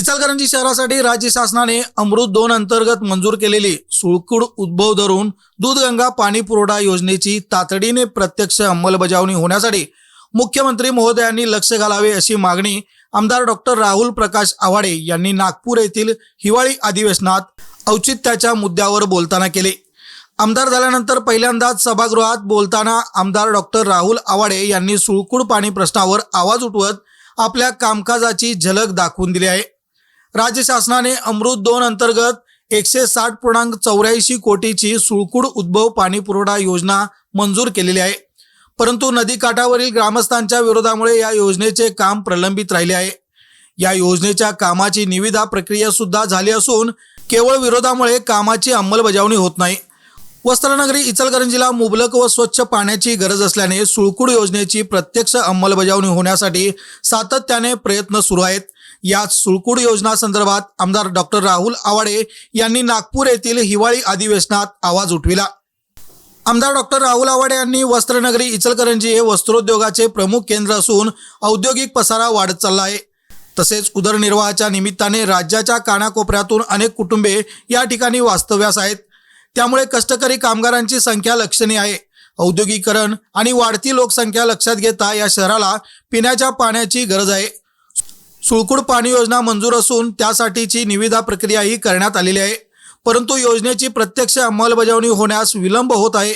इचलकरंजी शहरासाठी राज्य शासनाने अमृत दोन अंतर्गत मंजूर केलेली सुळकुड उद्भव धरून दूधगंगा पाणी पुरवठा योजनेची तातडीने प्रत्यक्ष अंमलबजावणी होण्यासाठी मुख्यमंत्री महोदयांनी लक्ष घालावे अशी मागणी आमदार डॉक्टर राहुल प्रकाश आवाडे यांनी नागपूर येथील हिवाळी अधिवेशनात औचित्याच्या मुद्द्यावर बोलताना केले. आमदार झाल्यानंतर पहिल्यांदाच सभागृहात बोलताना आमदार डॉक्टर राहुल आवाडे यांनी सुळकुड पाणी प्रश्नावर आवाज उठवत आपल्या कामकाजाची झलक दाखवून दिली आहे. राज्य शासनाने अमृत दोन अंतर्गत एकशे साठ पूर्णांक चौऱ्याऐंशी कोटीची सुळकुड उद्भव पाणी पुरवठा योजना मंजूर केलेली आहे. परंतु नदीकाठावरील ग्रामस्थांच्या विरोधामुळे या योजनेचे काम प्रलंबित राहिले आहे. या योजनेच्या कामाची निविदा प्रक्रिया सुद्धा झाली असून केवळ विरोधामुळे कामाची अंमलबजावणी होत नाही. वस्त्रनगरी इचलकरंजीला मुबलक व स्वच्छ पाण्याची गरज असल्याने सुळकुड योजनेची प्रत्यक्ष अंमलबजावणी होण्यासाठी सातत्याने प्रयत्न सुरू आहेत. याच सुळकुड योजना संदर्भात आमदार डॉक्टर राहुल आवाडे यांनी नागपूर येथील हिवाळी अधिवेशनात आवाज उठविला. आमदार डॉक्टर राहुल आवाडे यांनी वस्त्रनगरी इचलकरंजी हे वस्त्रोद्योगाचे प्रमुख केंद्र असून औद्योगिक पसारा वाढत चालला आहे. तसेच उदरनिर्वाहाच्या निमित्ताने राज्याच्या कानाकोपऱ्यातून अनेक कुटुंबे या ठिकाणी वास्तव्यास आहेत. त्यामुळे कष्टकरी कामगारांची संख्या लक्षणीय आहे. औद्योगिकरण आणि वाढती लोकसंख्या लक्षात घेता या शहराला पिण्याच्या पाण्याची गरज आहे. सुळकुड पाणी योजना मंजूर असून त्यासाठीची निविदा प्रक्रियाही करण्यात आलेली आहे. परंतु योजनेची प्रत्यक्ष अंमलबजावणी होण्यास विलंब होत आहे.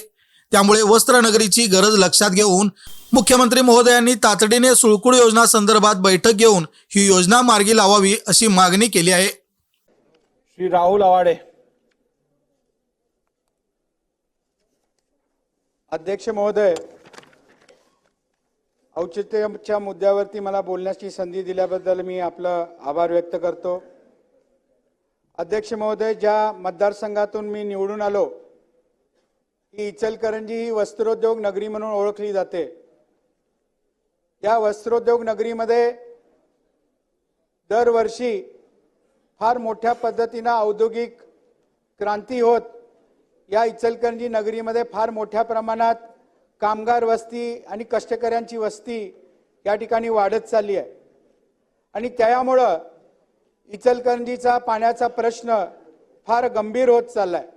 त्यामुळे वस्त्रनगरीची गरज लक्षात घेऊन मुख्यमंत्री महोदयांनी तातडीने सुळकुड योजना संदर्भात बैठक घेऊन ही योजना मार्गी लावावी अशी मागणी केली आहे. श्री राहुल आवाडे. अध्यक्ष महोदय औचित्याच्या मुद्द्यावरती मला बोलण्याची संधी दिल्याबद्दल मी आपलं आभार व्यक्त करतो. अध्यक्ष महोदय ज्या मतदारसंघातून मी निवडून आलो ही इचलकरंजी ही वस्त्रोद्योग नगरी म्हणून ओळखली जाते. या वस्त्रोद्योग नगरीमध्ये दरवर्षी फार मोठ्या पद्धतीनं औद्योगिक क्रांती होत. या इचलकरंजी नगरीमध्ये फार मोठ्या प्रमाणात कामगार वस्ती आणि कष्टकऱ्यांची वस्ती या ठिकाणी वाढत चालली आहे. आणि त्यामुळं इचलकरंजीचा पाण्याचा प्रश्न फार गंभीर होत चालला आहे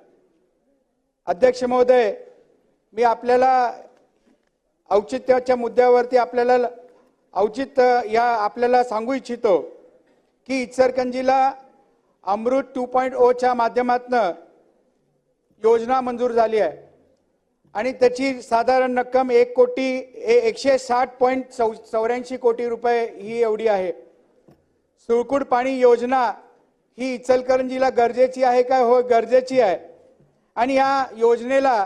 अध्यक्ष महोदय मी आपल्याला औचित्याच्या मुद्द्यावरती आपल्याला औचित्य या आपल्याला सांगू इच्छितो की इचलकरंजीला अमृत टू पॉईंट ओच्या माध्यमातनं योजना मंजूर झाली आहे. आणि त्याची साधारण रक्कम एक कोटी एकशे साठ पॉईंट चौ चौऱ्याऐंशी कोटी रुपये ही एवढी आहे. सुळकुड पाणी योजना ही इचलकरंजीला गरजेची आहे का हो गरजेची आहे. आणि या योजनेला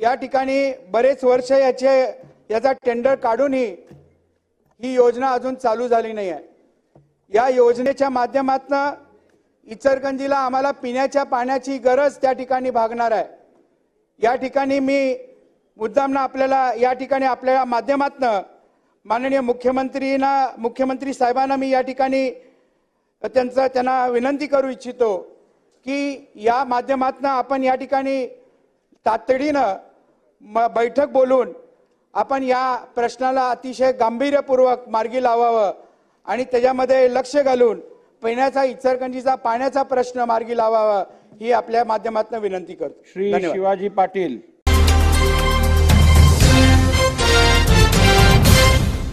या ठिकाणी बरेच वर्ष याचे याचा टेंडर काढूनही ही योजना अजून चालू झाली नाही आहे. या योजनेच्या माध्यमातनं इचलकरंजीला आम्हाला पिण्याच्या पाण्याची गरज त्या ठिकाणी भागणार आहे. या ठिकाणी मी मुद्दामनं आपल्याला या ठिकाणी आपल्या माध्यमातनं माननीय मुख्यमंत्रीना मुख्यमंत्री साहेबांना मी या ठिकाणी त्यांचं त्यांना विनंती करू इच्छितो की या माध्यमातनं आपण या ठिकाणी तातडीनं म बैठक बोलून आपण या प्रश्नाला अतिशय गांभीर्यपूर्वक मार्गी लावावं आणि त्याच्यामध्ये लक्ष घालून पिण्याचा इचरकंजीचा पाण्याचा प्रश्न मार्गी लावावा. ही आपल्या माध्यमातून विनंती करतो श्री धन्यवाद. शिवाजी पाटील